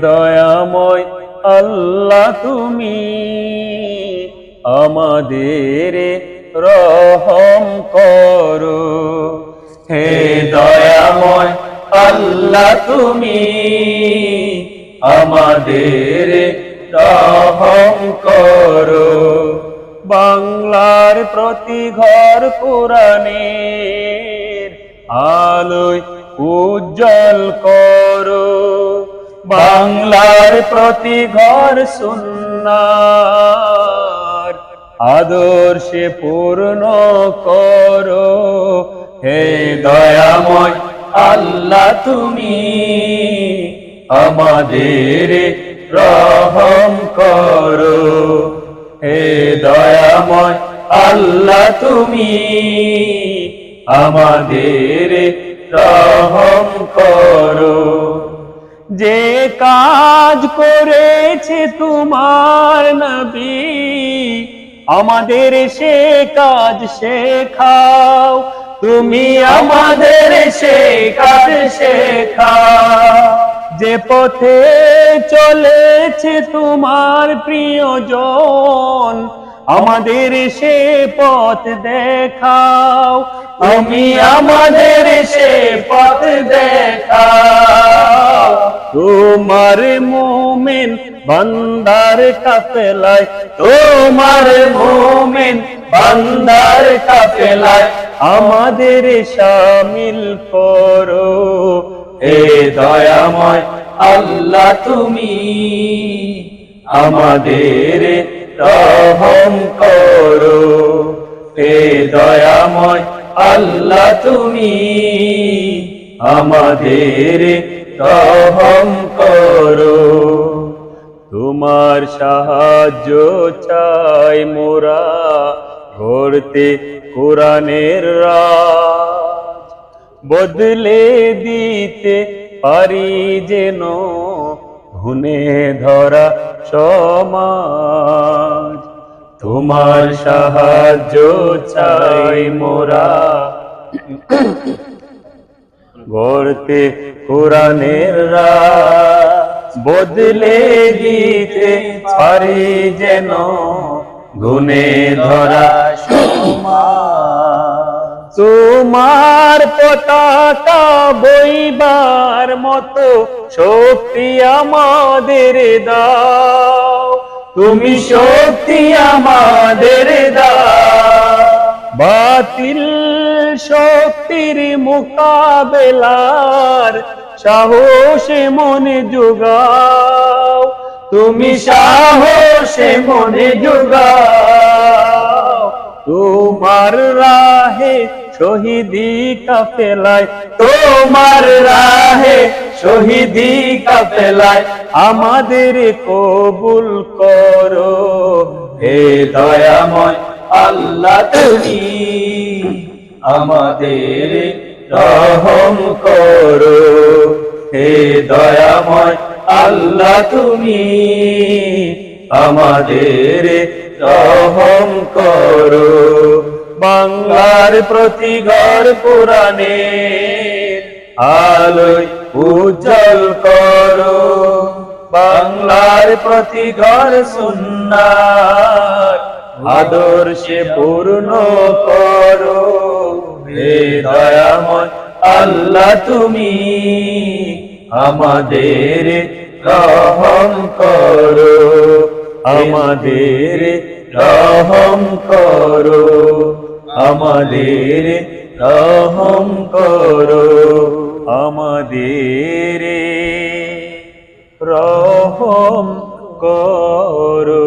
দয়াময় আল্লাহ, তুমি আমাদের রহম করো। হে দয়াময় আল্লাহ, তুমি আমাদের রহম করো। বাংলার প্রতি ঘর কোরআনের আলোয় উজ্জ্বল করো। বাংলার প্রতি ঘর সুন্নার আদর্শে পূর্ণ করো। হে দয়াময় আল্লাহ তুমি আমাদের রহম করো। হে দয়াময় আল্লাহ তুমি আমাদের রহম করো। যে কাজ করেছে তোমার নবী, আমাদের সে কাজ শেখাও। তুমি আমাদের সে কাজ শেখাও। যে পথে চলেছে তোমার প্রিয়জন, আমাদের সে পথ দেখাও। তুমি আমাদের সে পথ দেখাও। তোমার মোমেন বান্দার কাফেলায়, তোমার মোমেন বান্দার কাফেলায় আমাদের শামিল করো। হে দয়াময় আল্লাহ তুমি আমাদের রহম করো। হে দয়াময় আল্লাহ তুমি আমাদের রহম করো। তোমার সাহায্য চাই মোরা গড়তে কোরআনের রাজ। বদলে দিতে পারি যেন ঘুনে ধরা সমাজ। তোমার সাহায্য চাই মোরা গড়তে কোরআনের রাজ। বদলে দিতে পারি যেন গুনে ধরা তোমার পতাকা বইবার মতো শক্তি আমাদের দাও। তুমি শক্তি আমাদের দাও। বাতিল শক্তির মোকাবেলার সাহসে মনে যোগাও। তুমি সাহসে মনে যোগাও। তোমার রাহে শহীদি কাফেলায়, তোমার রাহে শহীদি কাফেলায় আমাদের কবুল করো। হে দয়াময় আল্লাহ তুমি। আমাদের রহম করো। হে দয়াময় আল্লাহ, তুমি আমাদের রহম করো। বাংলার প্রতি ঘর পুরাণে আলোয় উজ্জ্বল করো। বাংলার প্রতি ঘর সুন্নার আদর্শে পূর্ণ করো। হে দয়াময়, আল্লাহ তুমি আমাদের রহম করো, আমাদের রহম করো, আমাদের রহম করো, আমাদের রহম করো।